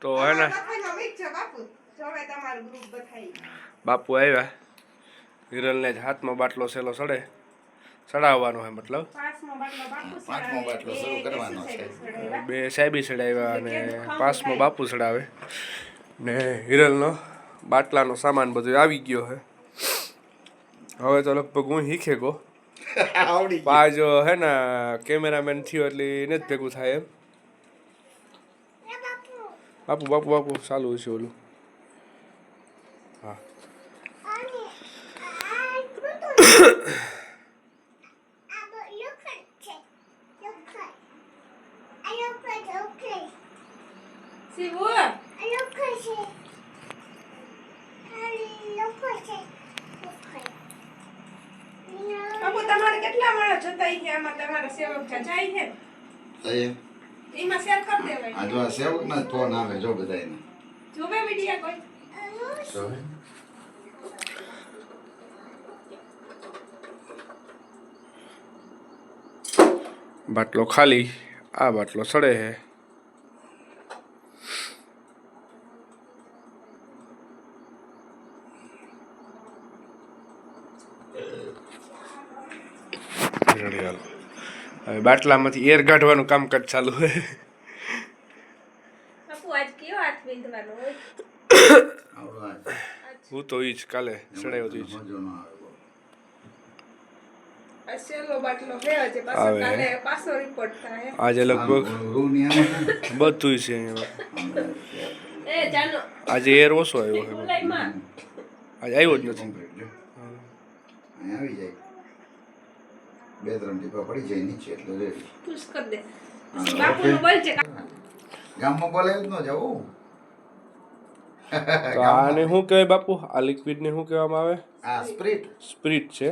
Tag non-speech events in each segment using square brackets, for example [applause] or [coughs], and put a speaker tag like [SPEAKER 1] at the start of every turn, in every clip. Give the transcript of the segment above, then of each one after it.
[SPEAKER 1] તો હે ને.
[SPEAKER 2] છે બાપુ
[SPEAKER 1] આવ્યા. હિરલને જ હાથમાં બાટલો સેલો સડે. સડાવવાનો છે મતલબ.
[SPEAKER 2] પાંચમો બાટલો
[SPEAKER 3] શરૂ કરવાનો છે.
[SPEAKER 1] બે સાહેબી સડાવ્યા અને પાંચમો બાપુ સડાવે. ને હિરલનો બાટલાનો સામાન બધું આવી ગયો હે. હવે તો લગભગ હું શીખે ગો.
[SPEAKER 3] આવડી
[SPEAKER 1] પા જો હે ને કેમેરામેન થયો એટલે એને જ ભેગું થાય એમ. બાપુ. બાપુ બાપુ ચાલુ છે ઓલું. હા [coughs]
[SPEAKER 2] શિવુ બાપુ તમારે કેટલા માણસ જતા છે આમાં તમારા સેવક છે જાય છે
[SPEAKER 3] તો એમ.
[SPEAKER 2] એમાં શેર કરી દેવાય.
[SPEAKER 3] આ જો આ સેવક ના ફોન આવે જો બધાયને.
[SPEAKER 2] જોવે વિડિયા કોઈ?
[SPEAKER 3] જો.
[SPEAKER 1] બાટલો ખાલી આ બાટલો સડે હે. રેડી હાલો. હવે બાટલામાંથી એર કાઢવાનું કામકાજ ચાલુ
[SPEAKER 2] હોય.
[SPEAKER 1] હું તો ઈ જ કાલે ચડાયો તો ઈ જ. આજે. લગભગ
[SPEAKER 3] છે?
[SPEAKER 1] બધું છે આજે એર ઓછો આવ્યો આજે આવ્યો જ નથી.
[SPEAKER 3] આવી જાય. બે ત્રણ ટીપા પડી જાય નીચે એટલે રેડી
[SPEAKER 2] પુશ કરી દે. બાપુનું બોલ છે.
[SPEAKER 3] ગામમાં બોલાય જ ન જવું
[SPEAKER 1] તો આને શું કહેવાય બાપુ? આ લિક્વિડને શું કહેવામાં આવે?
[SPEAKER 3] આ સ્પ્રિટ
[SPEAKER 1] સ્પ્રિટ છે.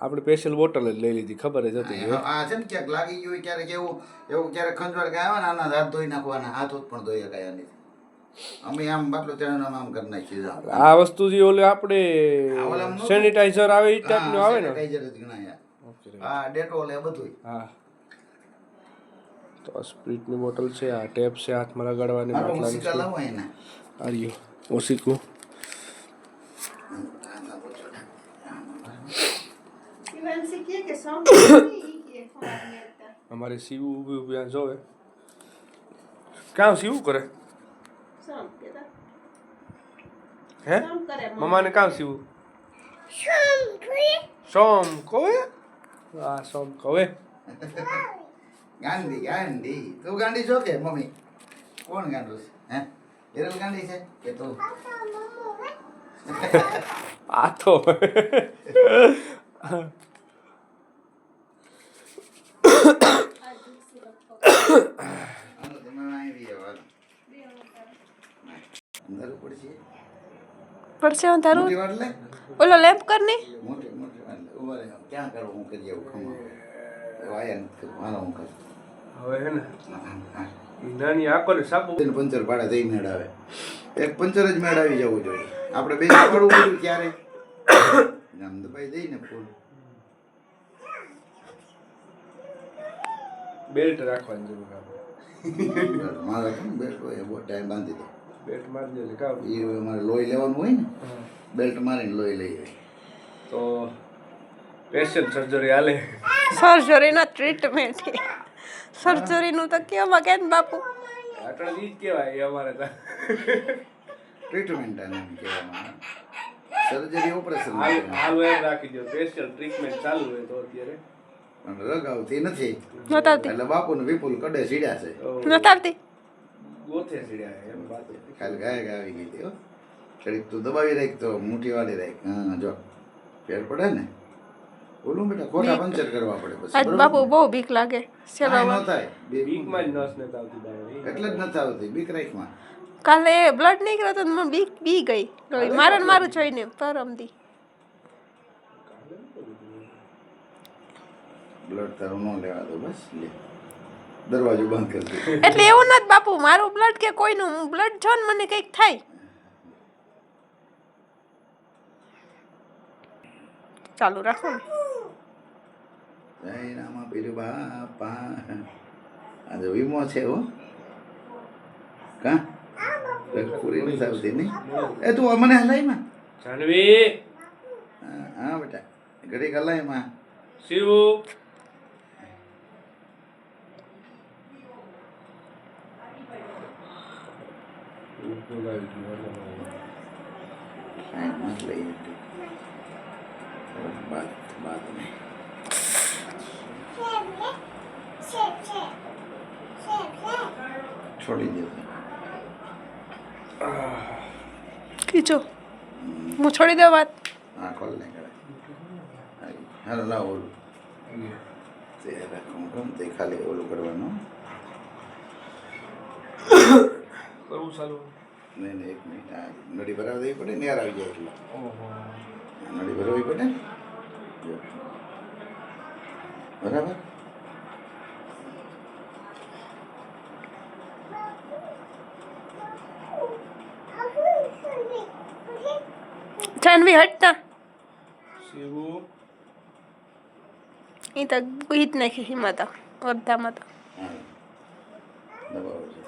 [SPEAKER 1] આપણે સ્પેશિયલ બોટલ જ લઈ લીધી ખબર જ હતી.
[SPEAKER 3] આ છે ને ક્યાંક લાગી ગયું હોય ક્યારેક એવું એવું ક્યારેક ખંજવાળ કે આવે ને આના હાથ ધોઈ નાખવાના હાથ પણ ધોઈ શકાય આની. અમે આમ બાટલો ચણાનો આમ કરી નાખીએ
[SPEAKER 1] આ વસ્તુ જે ઓલે આપણે? સેનિટાઈઝર આવે એ ટાઈપનું આવે ને?
[SPEAKER 3] sanitizer જ ગણાય હા. ડેટોલ એ બધું
[SPEAKER 1] હા. તો આ સ્પ્રિટની બોટલ છે આ ટેપ છે હાથમાં લગાડવાની
[SPEAKER 3] બોટલ
[SPEAKER 1] છે.
[SPEAKER 3] આર્યો એને.
[SPEAKER 1] આ રહ્યો ઓસીકું અમારે સીવું ઊભી ઊભી જોવે. ક્યાં સીવું કરે? હે. મમ્માને કાં સીવું? સોમ કોવે આ સોમ કોવે
[SPEAKER 3] ગાંધી ગાંધી. તું ગાંડી છો કે મમ્મી? કોણ ગાંડું છે? હે? હિરલ ગાંડી છે કે તું?
[SPEAKER 1] આ તો
[SPEAKER 3] હાલો તમે આવી જાઓ હાલો. અંધારું પડશે.
[SPEAKER 2] પડશે અંધારું
[SPEAKER 3] મોટી
[SPEAKER 2] ઓલો લેમ્પ કરની
[SPEAKER 3] મોટી મોટી ઊભા ક્યાં કરો? હું કરી આવું ખમા વાયા નથી હાલો હું કરું.
[SPEAKER 1] હવે હે ને? નાની આકોને સાબુ.
[SPEAKER 3] પંચર પાડે તો મેળ આવે. એક પંચર જ મેળ આવી જવું જોઈએ. આપણે બે પડવું પડ્યું ક્યારે? આમ દબાઈ દઈને ફૂલ
[SPEAKER 1] બેલ્ટ રાખવાની જરૂર આપણે.
[SPEAKER 3] મારા બેલ્ટ હોય? બહુ ટાઈમ બાંધી દો.
[SPEAKER 1] બેલ્ટ મારી દે કામ
[SPEAKER 3] એ અમારે મારે લોહી લેવાનું હોય ને બેલ્ટ મારીને લોહી લઈએ
[SPEAKER 1] તો પેશન્ટ સર્જરી હાલે.
[SPEAKER 2] સર્જરીના ટ્રીટમેન્ટ સર્જરીનું તો કેવા કે બાપુ?
[SPEAKER 1] આટલા ઈ જ કહેવાય અમારે તો.
[SPEAKER 3] ટ્રીટમેન્ટ આને કહેવામાં સર્જરી ઓપરેશન
[SPEAKER 1] હાલ હાલ એમ રાખી દો સ્પેશિયલ ટ્રીટમેન્ટ ચાલુ હોય તો અત્યારે.
[SPEAKER 3] પણ રગ આવતી નથી.
[SPEAKER 2] નતાવતી
[SPEAKER 3] એટલે બાપુને વિપુલ કડે સીડ્યા છે.
[SPEAKER 2] નતાવતી
[SPEAKER 1] ગોથે ચડ્યા એમ વાત
[SPEAKER 3] ખાલી ગાય ગાવી ગઈ હતી હો. ઘડીક તું દબાવી રાખ તો મોટી વાળી રાખ. હા જો. ફેર પડે ને? બોલું બેટા ખોટા પંચર કરવા પડે પછી
[SPEAKER 2] બાપુ બહુ બીક લાગે ચલો
[SPEAKER 3] ન થાય
[SPEAKER 1] બીકમાં જ નસ નથી આવતી
[SPEAKER 3] એટલે જ નથી આવતી બીક રાખમાં
[SPEAKER 2] કાલે બ્લડ નીકળ્યો તો મને બીક બી ગઈ. મારે મારું જોઈને પરમદી
[SPEAKER 3] બ્લડ તારું ન લેવા દો બસ લે. દરવાજો બંધ કરી દે.
[SPEAKER 2] એટલે એવું નથી બાપુ મારું બ્લડ કે કોઈનું બ્લડ છો ને મને કંઈક થાય. ચાલુ રાખો ને.
[SPEAKER 3] જય રામા પીર બાપા. આ તો વીમો છે હો. કા? પૂરી નથી આવતી નહીં. એ તું મને હલાઈમાં
[SPEAKER 1] જાનવી.
[SPEAKER 3] હા હા બેટા. ઘડીક હલાઈમાં
[SPEAKER 1] શિવુ.
[SPEAKER 3] સાઈડમાં જ લઈ હતી બાદ બાદ નહીં. છોડી દે.
[SPEAKER 2] ખીચો. હું છોડી દઉં વાત?
[SPEAKER 3] હા ખોલ ને કરે. હાલો લાવ ઓલું. તે રાખું કેમ તે ખાલી ઓલું કરવાનું.
[SPEAKER 1] કરવું ચાલુ.
[SPEAKER 3] નહીં નહીં એક મિનિટ. આ નડી ભરાવી દેવી પડે ને યાર આવી જાય એટલે. આ નડી ભરાવી પડે ને? બરાબર?
[SPEAKER 2] જાનવી હટતા
[SPEAKER 1] શિવુ?
[SPEAKER 2] એ તો ગીત નાખી હિમાં તો. અડધામાં
[SPEAKER 3] દબાવો છે.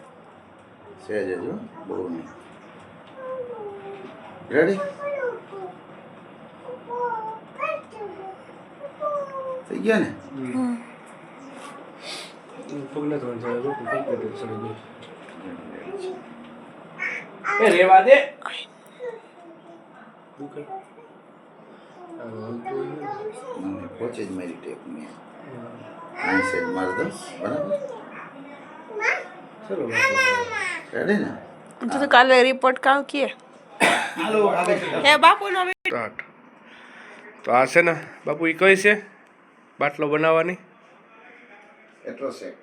[SPEAKER 3] સહેજ હજુ બહુ નહીં. રેડી થઈ ગયા ને?
[SPEAKER 1] એ રેવા દે.
[SPEAKER 3] પહોંચે જ મારી ટેપ મેં મારી દઉં બરાબર?
[SPEAKER 1] ચલો.
[SPEAKER 3] રેડી ને?
[SPEAKER 2] તો તો કાલે રિપોર્ટ કામ કીએ હે બાપુનો
[SPEAKER 1] સ્ટાર્ટ તો આ છે ને બાપુ એ કઈ છે? બાટલો બનાવવાની?
[SPEAKER 3] એટલો શેક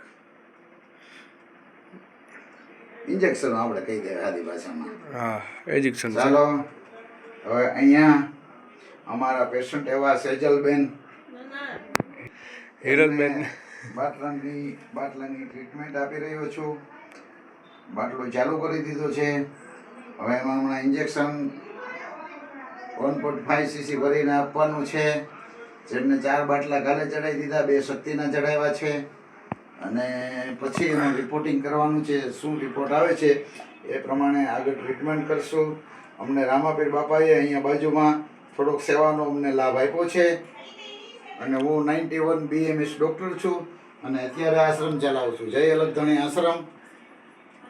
[SPEAKER 3] ઇન્જેક્શન આપણે કહી દે આદિ ભાષામાં.
[SPEAKER 1] હા ઇન્જેક્શન
[SPEAKER 3] ચાલો હવે અહીંયા અમારા પેશન્ટ એવા સેજલબેન.
[SPEAKER 1] હિરલબેન.
[SPEAKER 3] બાટલાની બાટલાની ટ્રીટમેન્ટ આપી રહ્યો છું. બાટલો ચાલુ કરી દીધો છે. હવે એમાં હમણાં injection one point five CC ભરીને આપવાનું છે. જેમને ચાર બાટલા કાલે ચડાવી દીધા, બે શક્તિના ચડાવ્યા છે. અને પછી એનું રિપોર્ટિંગ કરવાનું છે, શું રિપોર્ટ આવે છે એ પ્રમાણે આગળ ટ્રીટમેન્ટ કરશું. અમને રામાપીર બાપાએ અહીંયા બાજુમાં થોડોક સેવાનો અમને લાભ આપ્યો છે. અને હું નાઇન્ટી વન બીએમએસ ડૉક્ટર છું. અને અત્યારે આશ્રમ ચલાવું છું. જય અલગધણી આશ્રમ. આ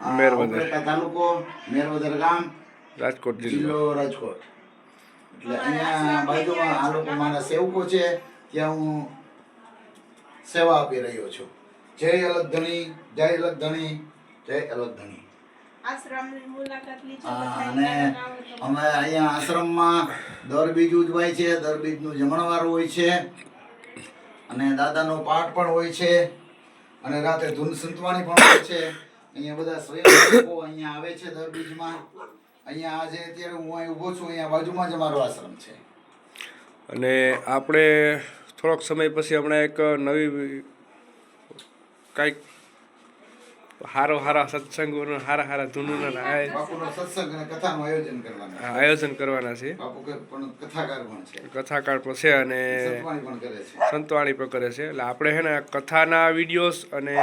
[SPEAKER 1] મેરવદર.
[SPEAKER 3] તાલુકો મેરવદર ગામ
[SPEAKER 1] રાજકોટ જિલ્લો.
[SPEAKER 3] રાજકોટ. એટલે અહીંયા બાજુમાં આ લોકો મારા સેવકો છે ત્યાં હું સેવા આપી રહ્યો છું. જય અલગધણી જય અલગધણી જય અલગ ધણી. અને અમે અહીંયા આશ્રમમાં દર બીજ ઉજવાય છે દર બીજનું જમણવાર હોય છે. અને દાદાનો પાઠ પણ હોય છે. અને રાતે ધૂન સંતવાણી પણ હોય છે. અહીંયા બધા સ્વયંસેવકો અહીંયા આવે છે દર બીજમાં અહીંયા આજે અત્યારે હું અહીં ઊભો છું અહીંયા બાજુમાં જ અમારો આશ્રમ છે.
[SPEAKER 1] અને આપણે થોડોક સમય પછી હમણાં એક નવી કંઈક હારો હારા સત્સંગોનો હારા હારા ધૂનોના
[SPEAKER 3] બાપુનો સત્સંગ અને કથાનું આયોજન કરવાના
[SPEAKER 1] આયોજન કરવાના છે.
[SPEAKER 3] બાપુ પણ કથાકાર પણ છે.
[SPEAKER 1] કથાકાર પણ છે અને
[SPEAKER 3] સંતવાણી પણ કરે છે.
[SPEAKER 1] સંતવાણી પણ કરે છે. એટલે આપણે હે ને કથાના વિડીયોઝ અને.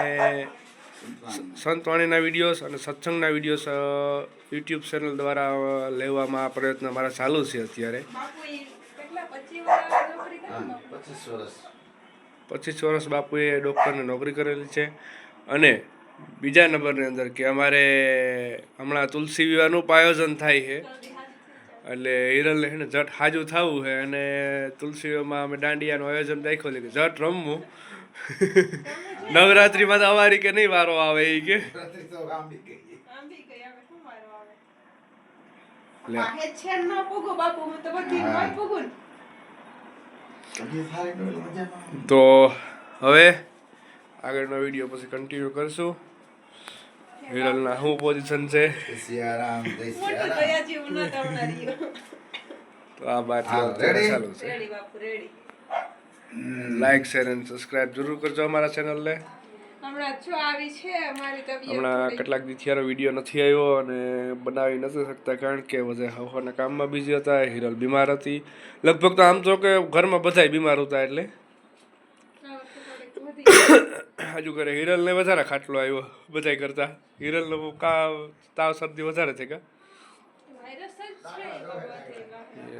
[SPEAKER 1] સંતવાણીના વિડીયોઝ અને સત્સંગના વિડીયોઝ યુટ્યુબ ચેનલ દ્વારા લેવામાં આ પ્રયત્ન મારા ચાલુ છે અત્યારે.
[SPEAKER 3] પચીસ વર્ષ
[SPEAKER 1] બાપુએ ડૉક્ટરની નોકરી કરેલી છે. અને બીજા નંબરની અંદર કે અમારે હમણાં તુલસી વિવાહનું પણ આયોજન થાય છે. એટલે હિરલ ને જટ હાજુ થવું છે અને તુલસી વિવાહમાં અમે દાંડિયાનું આયોજન રાખ્યું છે કે જટ રમવું. નવરાત્રિમાં તો અમારી કે નહીં વારો આવે એ કે?
[SPEAKER 3] તો
[SPEAKER 1] હવે આગળનો વીડિયો પછી કન્ટિન્યુ કરશું. હિરલના શું પોઝિશન છે? તો આ
[SPEAKER 3] ready?
[SPEAKER 1] ચાલુ છે. લાઈક શેર અને સબસ્ક્રાઇબ જરૂર કરજો અમારા ચેનલને
[SPEAKER 2] હમણાં જો આવી છે અમારી તબિયત
[SPEAKER 1] હમણાં કેટલાક દિવસ વીડિયો નથી આવ્યો અને બનાવી નથી શકતા કારણ કે બધા હવાના કામમાં બિઝી હતા હિરલ બીમાર હતી. લગભગ તો આમ તો કે ઘરમાં બધાય બીમાર હતા એટલે. [coughs] હજુ કરે હિરલને વધારે ખાટલો આવ્યો બધાય કરતા. હિરલનો કા તાવ શરદી વધારે છે કા?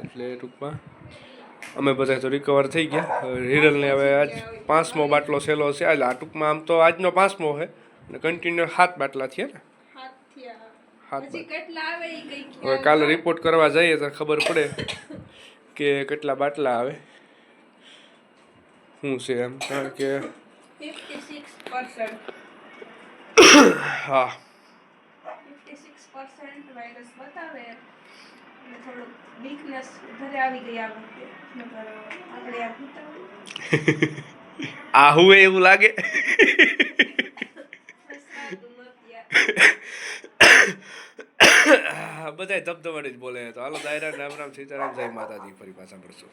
[SPEAKER 1] એટલે ટૂંકમાં. અમે બધા તો રિકવર થઈ ગયા. હિરલને હવે આજ પાંચમો બાટલો સહેલો છે. આજ આ ટૂંકમાં આમ તો આજનો પાંચમો છે. ને કન્ટિન્યુ સાત બાટલા થયા ને? સાત હવે કાલે રિપોર્ટ કરવા જઈએ તો ખબર પડે કે કેટલા બાટલા આવે. શું છે એમ? કારણ કે હા.
[SPEAKER 2] વાયરસ બતાવે. થોડુંક આ વખતે.
[SPEAKER 1] એવું લાગે? બધા ધબધબાટી જ બોલે તો હાલો દાયરા રામ રામ સીતારામ, જય માતાજી. ફરી પાછા મળશું.